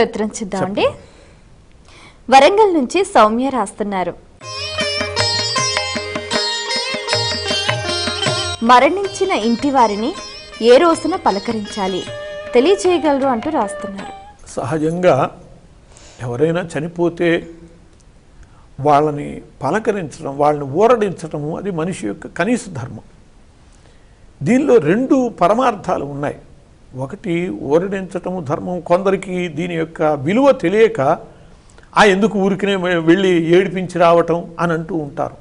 ఉత్తరం చూద్దామండి వరంగల్ నుంచి సౌమ్య రాస్తున్నారు. మరణించిన ఇంటి వారిని ఏ రోజున పలకరించాలి? తెలియచేయగలరు అంటూ రాస్తున్నారు. సహజంగా ఎవరైనా చనిపోతే వాళ్ళని పలకరించడం వాళ్ళని ఊరడించడము అది మనిషి యొక్క కనీస ధర్మం. దీనిలో రెండు పరమార్థాలు ఉన్నాయి. ఒకటి ఓరడించటము ధర్మం. కొందరికి దీని యొక్క విలువ తెలియక ఆ ఎందుకు ఊరికినే వెళ్ళి ఏడిపించి రావటం అని అంటూ ఉంటారు.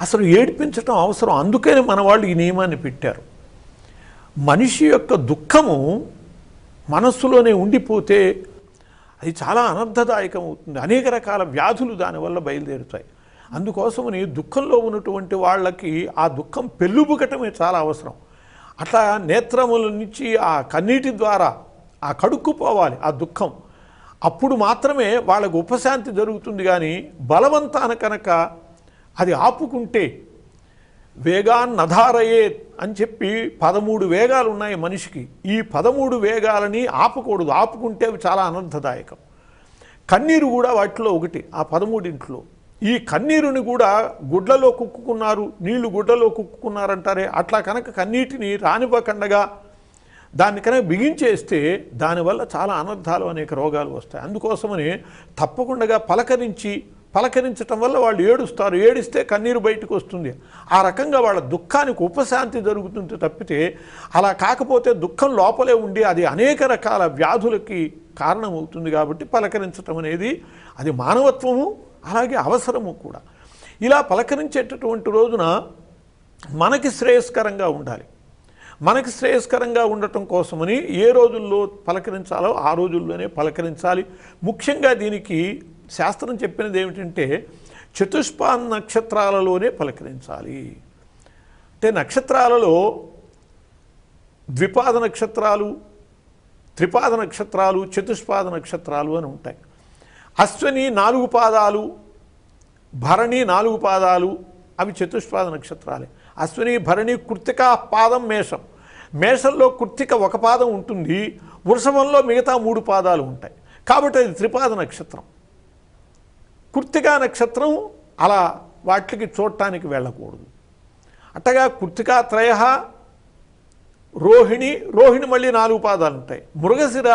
అసలు ఏడిపించటం అవసరం. అందుకనే మన వాళ్ళు ఈ నియమాన్ని పెట్టారు. మనిషి యొక్క దుఃఖము మనస్సులోనే ఉండిపోతే అది చాలా అనర్థదాయకం అవుతుంది అనేక రకాల వ్యాధులు దానివల్ల బయలుదేరుతాయి. అందుకోసమని దుఃఖంలో ఉన్నటువంటి వాళ్ళకి ఆ దుఃఖం పెళ్ళుబుకటమే చాలా అవసరం. అట్లా నేత్రముల నుంచి ఆ కన్నీటి ద్వారా ఆ కడుక్కుపోవాలి ఆ దుఃఖం. అప్పుడు మాత్రమే వాళ్ళకు ఉపశాంతి జరుగుతుంది కానీ బలవంతాన కనుక అది ఆపుకుంటే వేగాన్నధారయే అని చెప్పి పదమూడు వేగాలు ఉన్నాయి మనిషికి. ఈ పదమూడు వేగాలని ఆపకూడదు. ఆపుకుంటే అవి చాలా అనర్థదాయకం కన్నీరు కూడా వాటిలో ఒకటి ఆ పదమూడింట్లో. ఈ కన్నీరుని కూడా గుడ్లలో కుక్కుకున్నారు నీళ్ళు గుడ్లలో కుక్కుకున్నారంటారే? అట్లా కనుక కన్నీటిని రానివ్వకుండగా దాన్ని కనుక బిగించేస్తే దానివల్ల చాలా అనర్థాలు అనేక రోగాలు వస్తాయి. అందుకోసమని తప్పకుండా పలకరించి పలకరించటం వల్ల వాళ్ళు ఏడుస్తారు. ఏడిస్తే కన్నీరు బయటకు వస్తుంది. ఆ రకంగా వాళ్ళ దుఃఖానికి ఉపశాంతి జరుగుతుంది తప్పితే అలా కాకపోతే దుఃఖం లోపలే ఉండి అది అనేక రకాల వ్యాధులకి కారణమవుతుంది కాబట్టి పలకరించటం అనేది అది మానవత్వము అలాగే అవసరము కూడా. ఇలా పలకరించేటటువంటి రోజున మనకి శ్రేయస్కరంగా ఉండాలి. మనకి శ్రేయస్కరంగా ఉండటం కోసమని ఏ రోజుల్లో పలకరించాలో ఆ రోజుల్లోనే పలకరించాలి. ముఖ్యంగా దీనికి శాస్త్రం చెప్పినది ఏమిటంటే చతుష్పాన్ నక్షత్రాలలోనే పలకరించాలి. అంటే నక్షత్రాలలో ద్విపాద నక్షత్రాలు త్రిపాద నక్షత్రాలు చతుష్పాద నక్షత్రాలు అని ఉంటాయి. అశ్వని నాలుగు పాదాలు భరణి నాలుగు పాదాలు అవి చతుష్పాద నక్షత్రాలే. అశ్విని భరణి కృత్తిక పాదం మేషం. మేషంలో కృత్తిక ఒక పాదం ఉంటుంది వృషభంలో మిగతా మూడు పాదాలు ఉంటాయి. కాబట్టి అది త్రిపాద నక్షత్రం. కృత్తికా నక్షత్రం అలా వాటికి చూడటానికి వెళ్ళకూడదు. అట్టగా కృత్తికా త్రయ రోహిణి రోహిణి మళ్ళీ నాలుగు పాదాలు ఉంటాయి. మృగశిర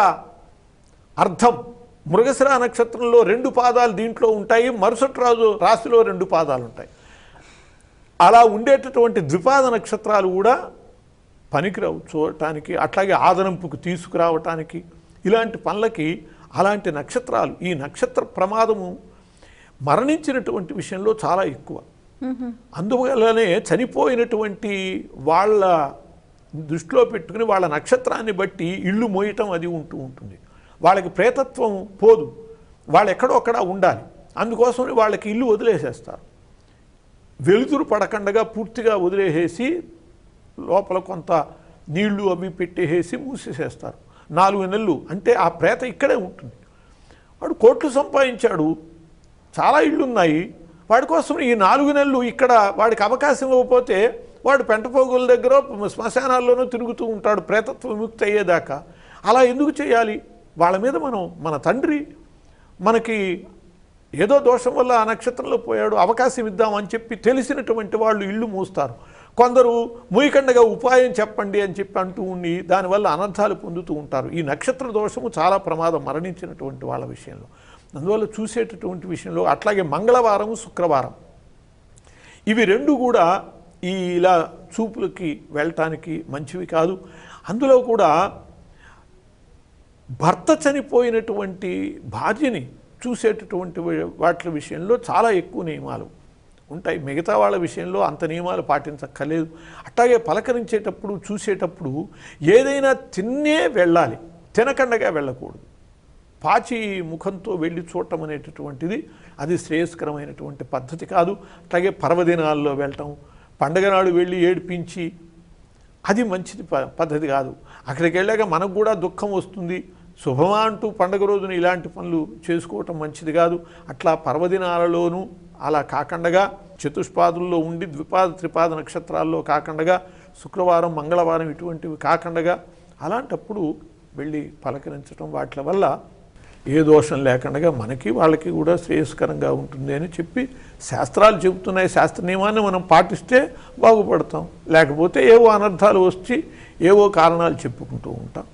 అర్థం మృగశిర నక్షత్రంలో రెండు పాదాలు దీంట్లో ఉంటాయి మరుసటి రోజు రాశిలో రెండు పాదాలు ఉంటాయి. అలా ఉండేటటువంటి ద్విపాద నక్షత్రాలు కూడా పనికిరావు చూడటానికి అట్లాగే ఆదరింపుకు తీసుకురావటానికి. ఇలాంటి పనులకి అలాంటి నక్షత్రాలు ఈ నక్షత్ర ప్రమాదము మరణించినటువంటి విషయంలో చాలా ఎక్కువ. అందువల్లనే చనిపోయినటువంటి వాళ్ళ దృష్టిలో పెట్టుకుని వాళ్ళ నక్షత్రాన్ని బట్టి ఇల్లు మోయటం అది ఉంటూ ఉంటుంది. వాళ్ళకి ప్రేతత్వం పోదు. వాళ్ళు ఎక్కడోక్కడ ఉండాలి. అందుకోసమే వాళ్ళకి ఇల్లు వదిలేసేస్తారు. వెలుతురు పడకుండా పూర్తిగా వదిలేసేసి లోపల కొంత నీళ్ళు అవి పెట్టేసి మూసేసేస్తారు. నాలుగు నెలలు. అంటే ఆ ప్రేత ఇక్కడే ఉంటుంది. వాడు కోట్లు సంపాదించాడు. చాలా ఇళ్ళు ఉన్నాయి వాడి కోసం ఈ నాలుగు నెలలు ఇక్కడ వాడికి అవకాశం ఇవ్వకపోతే వాడు పెంటపోగుల దగ్గర శ్మశానాల్లోనూ తిరుగుతూ ఉంటాడు. ప్రేతత్వ విముక్తి అయ్యేదాకా. అలా ఎందుకు చేయాలి? వాళ్ళ మీద మనం మన తండ్రి మనకి ఏదో దోషం వల్ల ఆ నక్షత్రంలో పోయాడు అవకాశం ఇద్దామని చెప్పి తెలిసినటువంటి వాళ్ళు ఇల్లు మూస్తారు. కొందరు ముయికండగా ఉపాయం చెప్పండి అని చెప్పి అంటూ ఉండి దానివల్ల అనర్థాలు పొందుతూ ఉంటారు. ఈ నక్షత్ర దోషము చాలా ప్రమాదం మరణించినటువంటి వాళ్ళ విషయంలో. అందువల్ల చూసేటటువంటి విషయంలో అట్లాగే మంగళవారం శుక్రవారం. ఇవి రెండు కూడా ఈ ఇలా చూపులకి వెళ్ళటానికి మంచివి కాదు. అందులో కూడా భర్త చనిపోయినటువంటి భార్యని చూసేటటువంటి వాటి విషయంలో చాలా ఎక్కువ నియమాలు ఉంటాయి. మిగతా వాళ్ళ విషయంలో అంత నియమాలు పాటించక్కర్లేదు. అట్లాగే పలకరించేటప్పుడు చూసేటప్పుడు ఏదైనా తిన్నే వెళ్ళాలి. తినకండగా వెళ్ళకూడదు. పాచి ముఖంతో వెళ్ళి చూడటం అనేటటువంటిది అది శ్రేయస్కరమైనటువంటి పద్ధతి కాదు. అట్లాగే పర్వదినాల్లో వెళ్ళటం పండగ నాడు వెళ్ళి ఏడిపించి అది మంచిది ప- పద్ధతి కాదు. అక్కడికి వెళ్ళాక మనకు కూడా దుఃఖం వస్తుంది. శుభమా అంటూ పండగ రోజున ఇలాంటి పనులు చేసుకోవటం మంచిది కాదు. అట్లా పర్వదినాలలోనూ అలా కాకుండా చతుష్పాదుల్లో ఉండి ద్విపాద త్రిపాద నక్షత్రాల్లో కాకుండా శుక్రవారం మంగళవారం ఇటువంటివి కాకుండా అలాంటప్పుడు వెళ్ళి పలకరించడం వాటి వల్ల ఏ దోషం లేకుండా మనకి వాళ్ళకి కూడా శ్రేయస్కరంగా ఉంటుంది అని చెప్పి శాస్త్రాలు చెబుతున్నాయి. శాస్త్ర నియమాన్ని మనం పాటిస్తే బాగుపడతాం. లేకపోతే ఏవో అనర్థాలు వచ్చి ఏవో కారణాలు చెప్పుకుంటూ ఉంటాం.